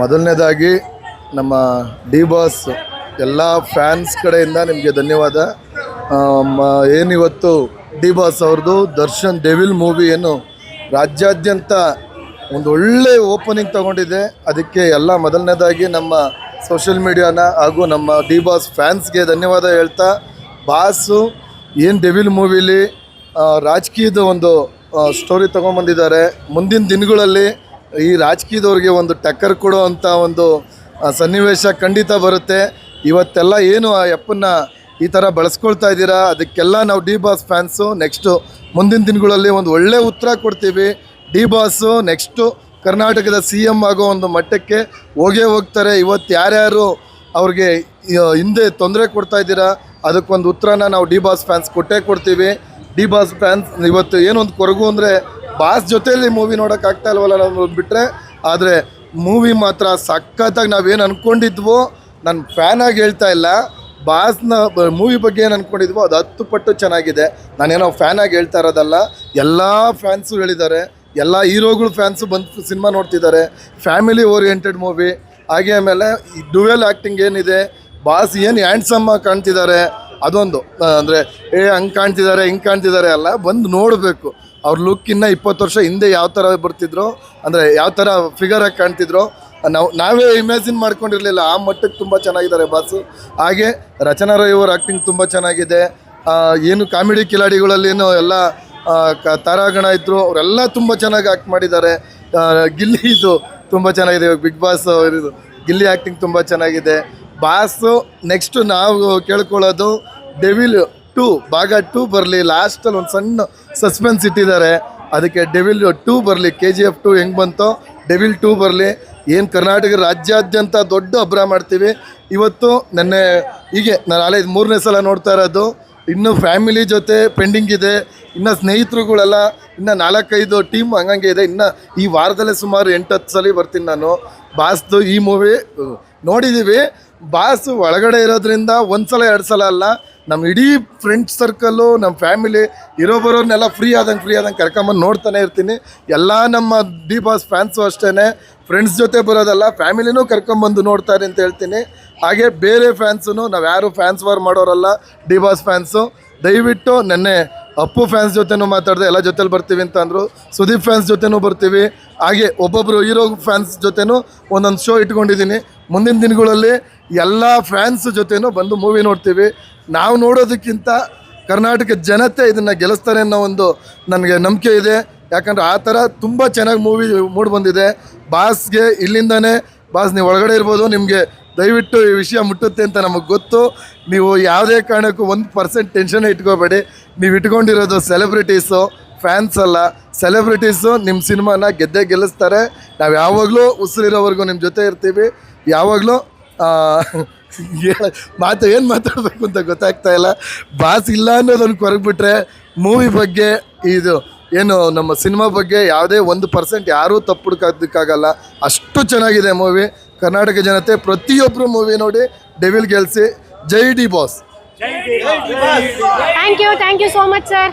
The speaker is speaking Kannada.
ಮೊದಲನೇದಾಗಿ ನಮ್ಮ ಡಿ ಬಾಸ್ ಎಲ್ಲ ಫ್ಯಾನ್ಸ್ ಕಡೆಯಿಂದ ನಿಮಗೆ ಧನ್ಯವಾದ. ಏನಿವತ್ತು ಡಿ ಬಾಸ್ ಅವ್ರದ್ದು ದರ್ಶನ್ ಡೆವಿಲ್ ಮೂವಿಯನ್ನು ರಾಜ್ಯಾದ್ಯಂತ ಒಂದು ಒಳ್ಳೆ ಓಪನಿಂಗ್ ತಗೊಂಡಿದೆ. ಅದಕ್ಕೆ ಎಲ್ಲ ಮೊದಲನೇದಾಗಿ ನಮ್ಮ ಸೋಷಿಯಲ್ ಮೀಡಿಯಾನ ಹಾಗೂ ನಮ್ಮ ಡಿ ಬಾಸ್ ಫ್ಯಾನ್ಸ್ಗೆ ಧನ್ಯವಾದ ಹೇಳ್ತಾ, ಬಾಸು ಏನು ಡೆವಿಲ್ ಮೂವಿಲಿ ರಾಜಕೀಯದ ಒಂದು ಸ್ಟೋರಿ ತೊಗೊಂಬಂದಿದ್ದಾರೆ ಮುಂದಿನ ದಿನಗಳಲ್ಲಿ ಈ ರಾಜಕೀಯದವ್ರಿಗೆ ಒಂದು ಟಕ್ಕರ್ ಕೊಡೋ ಅಂಥ ಒಂದು ಸನ್ನಿವೇಶ ಖಂಡಿತ ಬರುತ್ತೆ. ಇವತ್ತೆಲ್ಲ ಏನು ಆ ಎಪ್ಪನ್ನ ಈ ಥರ ಬಳಸ್ಕೊಳ್ತಾ ಇದ್ದೀರಾ? ಅದಕ್ಕೆಲ್ಲ ನಾವು ಡಿ ಬಾಸ್ ಫ್ಯಾನ್ಸು ನೆಕ್ಸ್ಟು ಮುಂದಿನ ದಿನಗಳಲ್ಲಿ ಒಂದು ಒಳ್ಳೆ ಉತ್ತರ ಕೊಡ್ತೀವಿ. ಡಿ ಬಾಸು ನೆಕ್ಸ್ಟು ಕರ್ನಾಟಕದ ಸಿ ಎಂ ಆಗೋ ಒಂದು ಮಟ್ಟಕ್ಕೆ ಹೋಗೇ ಹೋಗ್ತಾರೆ. ಇವತ್ತು ಯಾರ್ಯಾರು ಅವ್ರಿಗೆ ಹಿಂದೆ ತೊಂದರೆ ಕೊಡ್ತಾ ಇದ್ದೀರಾ? ಅದಕ್ಕೊಂದು ಉತ್ತರನ ನಾವು ಡಿ ಬಾಸ್ ಫ್ಯಾನ್ಸ್ ಕೊಟ್ಟೇ ಕೊಡ್ತೀವಿ. ಡಿ ಬಾಸ್ ಫ್ಯಾನ್ಸ್ ಇವತ್ತು ಏನೊಂದು ಕೊರಗು ಅಂದರೆ ಬಾಸ್ ಜೊತೆಯಲ್ಲಿ ಮೂವಿ ನೋಡೋಕ್ಕಾಗ್ತಾ ಇಲ್ವಲ್ಲ ನಾವು ಬಿಟ್ಟರೆ ಆದರೆ ಮೂವಿ ಮಾತ್ರ ಸಖತ್ತಾಗಿ ನಾವೇನು ಅಂದ್ಕೊಂಡಿದ್ವೋ ನಾನು ಫ್ಯಾನಾಗಿ ಹೇಳ್ತಾ ಇಲ್ಲ. ಬಾಸ್ನ ಮೂವಿ ಬಗ್ಗೆ ಏನು ಅಂದ್ಕೊಂಡಿದ್ವೋ ಅದು ಹತ್ತು ಪಟ್ಟು ಚೆನ್ನಾಗಿದೆ. ನಾನೇನೋ ಫ್ಯಾನಾಗಿ ಹೇಳ್ತಾ ಇರೋದಲ್ಲ. ಎಲ್ಲ ಫ್ಯಾನ್ಸು ಹೇಳಿದ್ದಾರೆ. ಎಲ್ಲ ಹೀರೋಗಳು ಫ್ಯಾನ್ಸು ಬಂದು ಸಿನಿಮಾ ನೋಡ್ತಿದ್ದಾರೆ. ಫ್ಯಾಮಿಲಿ ಓರಿಯೆಂಟೆಡ್ ಮೂವಿ ಹಾಗೆ ಆಮೇಲೆ ಈ ಡುವೆಲ್ ಆ್ಯಕ್ಟಿಂಗ್ ಏನಿದೆ? ಬಾಸ್ ಏನು ಹ್ಯಾಂಡ್ಸಮ್ಮ ಕಾಣ್ತಿದ್ದಾರೆ? ಅದೊಂದು. ಅಂದರೆ, ಏ, ಹಂಗೆ ಕಾಣ್ತಿದ್ದಾರೆ, ಹಿಂಗೆ ಕಾಣ್ತಿದ್ದಾರೆ ಅಲ್ಲ ಬಂದು ನೋಡಬೇಕು. ಅವ್ರ ಲುಕ್ ಇನ್ನು ಇಪ್ಪತ್ತು ವರ್ಷ ಹಿಂದೆ ಯಾವ ಥರ ಬರ್ತಿದ್ರು, ಅಂದರೆ ಯಾವ ಥರ ಫಿಗರಾಗಿ ಕಾಣ್ತಿದ್ರು, ನಾವು, ನಾವೇ ಇಮ್ಯಾಜಿನ್ ಮಾಡ್ಕೊಂಡಿರಲಿಲ್ಲ. ಆ ಮಟ್ಟಕ್ಕೆ ತುಂಬ ಚೆನ್ನಾಗಿದ್ದಾರೆ ಬಾಸು ಹಾಗೆ ರಚನಾ ರೈ ಅವ್ರ ಆ್ಯಕ್ಟಿಂಗ್ ತುಂಬ ಚೆನ್ನಾಗಿದೆ. ಏನು ಕಾಮಿಡಿ ಕಿಲಾಡಿಗಳಲ್ಲೇನು ಎಲ್ಲ ಕ- ತಾರಾಗಣ ಇದ್ದರು ಅವರೆಲ್ಲ ತುಂಬ ಚೆನ್ನಾಗಿ ಆ್ಯಕ್ಟ್ ಮಾಡಿದ್ದಾರೆ. ಗಿಲ್ಲಿ ಇದು ತುಂಬ ಚೆನ್ನಾಗಿದೆ ಇವಾಗ ಬಿಗ್ ಬಾಸ್ ಅವರಿದು. ಗಿಲ್ಲಿ ಆ್ಯಕ್ಟಿಂಗ್ ತುಂಬ ಚೆನ್ನಾಗಿದೆ. ಬಾಸು ನೆಕ್ಸ್ಟು ನಾವು ಕೇಳ್ಕೊಳ್ಳೋದು ಡೆವಿಲ್ ಟೂ, ಭಾಗ ಟೂ ಬರಲಿ. ಲಾಸ್ಟಲ್ಲಿ ಒಂದು ಸಣ್ಣ ಸಸ್ಪೆನ್ಸ್ ಇಟ್ಟಿದ್ದಾರೆ. ಅದಕ್ಕೆ ಡೆವಿಲ್ ಟೂ ಬರಲಿ. ಕೆ ಜಿ ಎಫ್ ಟು ಹೆಂಗೆ ಬಂತೋ ಡೆವಿಲ್ ಟೂ ಬರಲಿ. ಏನು ಕರ್ನಾಟಕ ರಾಜ್ಯಾದ್ಯಂತ ದೊಡ್ಡ ಹಬ್ಬರ ಮಾಡ್ತೀವಿ. ಇವತ್ತು ನೆನ್ನೆ, ಹೀಗೆ ನಾನು ಹಳೆ ಮೂರನೇ ಸಲ ನೋಡ್ತಾ ಇರೋದು. ಇನ್ನು ಫ್ಯಾಮಿಲಿ ಜೊತೆ ಪೆಂಡಿಂಗ್ ಇದೆ. ಇನ್ನು ಸ್ನೇಹಿತರುಗಳೆಲ್ಲ ಇನ್ನು ನಾಲ್ಕೈದು ಟೀಮ್ ಹಂಗಂಗೆ ಇದೆ. ಇನ್ನು ಈ ವಾರದಲ್ಲೇ ಸುಮಾರು ಎಂಟು ಹತ್ತು ಸಲ ಬರ್ತೀನಿ ನಾನು. ಬಾಸ್ದು ಈ ಮೂವಿ ನೋಡಿದ್ದೀವಿ ಬಾಸ್ ಒಳಗಡೆ ಇರೋದ್ರಿಂದ ಒಂದು ಸಲ ಎರಡು ಸಲ ಅಲ್ಲ ನಮ್ಮ ಇಡೀ ಫ್ರೆಂಡ್ ಸರ್ಕಲ್ಲು ನಮ್ಮ ಫ್ಯಾಮಿಲಿ ಇರೋ ಬರೋರ್ನೆಲ್ಲ ಫ್ರೀ ಆದಂಗೆ ಫ್ರೀ ಆದಂಗೆ ಕರ್ಕೊಂಬಂದು ನೋಡ್ತಾನೆ ಇರ್ತೀನಿ. ಎಲ್ಲ ನಮ್ಮ ಡಿ ಬಾಸ್ ಫ್ಯಾನ್ಸು ಅಷ್ಟೇ ಫ್ರೆಂಡ್ಸ್ ಜೊತೆ ಬರೋದಲ್ಲ ಫ್ಯಾಮಿಲಿನೂ ಕರ್ಕೊಂಬಂದು ನೋಡ್ತಾರೆ ಅಂತ ಹೇಳ್ತೀನಿ. ಹಾಗೆ ಬೇರೆ ಫ್ಯಾನ್ಸೂ ನಾವು ಯಾರು ಫ್ಯಾನ್ಸ್ ವಾರ್ ಮಾಡೋರಲ್ಲ ಡಿ ಬಾಸ್ ಫ್ಯಾನ್ಸು ದಯವಿಟ್ಟು ನೆನ್ನೆ ಅಪ್ಪು ಫ್ಯಾನ್ಸ್ ಜೊತೆನೂ ಮಾತಾಡಿದೆ, ಎಲ್ಲ ಜೊತೆಲಿ ಬರ್ತೀವಿ ಅಂತ ಅಂದರು. ಸುದೀಪ್ ಫ್ಯಾನ್ಸ್ ಜೊತೆನೂ ಬರ್ತೀವಿ. ಹಾಗೆ ಒಬ್ಬೊಬ್ಬರು ಹೀರೋ ಫ್ಯಾನ್ಸ್ ಜೊತೆನೂ ಒಂದೊಂದು ಶೋ ಇಟ್ಕೊಂಡಿದ್ದೀನಿ ಮುಂದಿನ ದಿನಗಳಲ್ಲಿ ಎಲ್ಲ ಫ್ಯಾನ್ಸ್ ಜೊತೆನೂ ಬಂದು ಮೂವಿ ನೋಡ್ತೀವಿ. ನಾವು ನೋಡೋದಕ್ಕಿಂತ ಕರ್ನಾಟಕ ಜನತೆ ಇದನ್ನು ಗೆಲ್ಲಿಸ್ತಾರೆ ಅನ್ನೋ ಒಂದು ನನಗೆ ನಂಬಿಕೆ ಇದೆ. ಯಾಕಂದರೆ ಆ ಥರ ತುಂಬ ಚೆನ್ನಾಗಿ ಮೂವಿ ಮೂಡ್ ಬಂದಿದೆ. ಬಾಸ್ಗೆ ಇಲ್ಲಿಂದನೇ, ಬಾಸ್ ನೀವು ಒಳಗಡೆ ಇರ್ಬೋದು, ನಿಮಗೆ ದಯವಿಟ್ಟು ಈ ವಿಷಯ ಮುಟ್ಟುತ್ತೆ ಅಂತ ನಮಗೆ ಗೊತ್ತು. ನೀವು ಯಾವುದೇ ಕಾರಣಕ್ಕೂ ಒಂದು ಪರ್ಸೆಂಟ್ ಟೆನ್ಷನ್ ಇಟ್ಕೋಬೇಡಿ. ನೀವು ಇಟ್ಕೊಂಡಿರೋದು ಸೆಲೆಬ್ರಿಟೀಸು, ಫ್ಯಾನ್ಸ್ ಅಲ್ಲ. ಸೆಲೆಬ್ರಿಟೀಸು ನಿಮ್ಮ ಸಿನಿಮಾನ ಗೆದ್ದೇ ಗೆಲ್ಲಿಸ್ತಾರೆ. ನಾವು ಯಾವಾಗಲೂ ಉಸಿರಿರೋವರೆಗೂ ನಿಮ್ಮ ಜೊತೆ ಇರ್ತೀವಿ. ಯಾವಾಗಲೂ ಹೇಳ ಮಾತು ಏನು ಮಾತಾಡಬೇಕು ಅಂತ ಗೊತ್ತಾಗ್ತಾ ಇಲ್ಲ. ಬಾಸ್ ಇಲ್ಲ ಅನ್ನೋದನ್ನು ಕೊರಗ್ಬಿಟ್ರೆ ಮೂವಿ ಬಗ್ಗೆ ಇದು ಏನು ನಮ್ಮ ಸಿನಿಮಾ ಬಗ್ಗೆ ಯಾವುದೇ ಒಂದು ಪರ್ಸೆಂಟ್ ಯಾರೂ ತಪ್ಪು ಹುಡ್ಕೋದಕ್ಕಾಗಲ್ಲ ಅಷ್ಟು ಚೆನ್ನಾಗಿದೆ ಮೂವಿ ಕರ್ನಾಟಕ ಜನತೆ ಪ್ರತಿಯೊಬ್ಬರು ಮೂವಿ ನೋಡಿ ಡೆವಿಲ್ ಗೆಲ್ಸಿ. ಜೈ D boss. Thank you thank you so much sir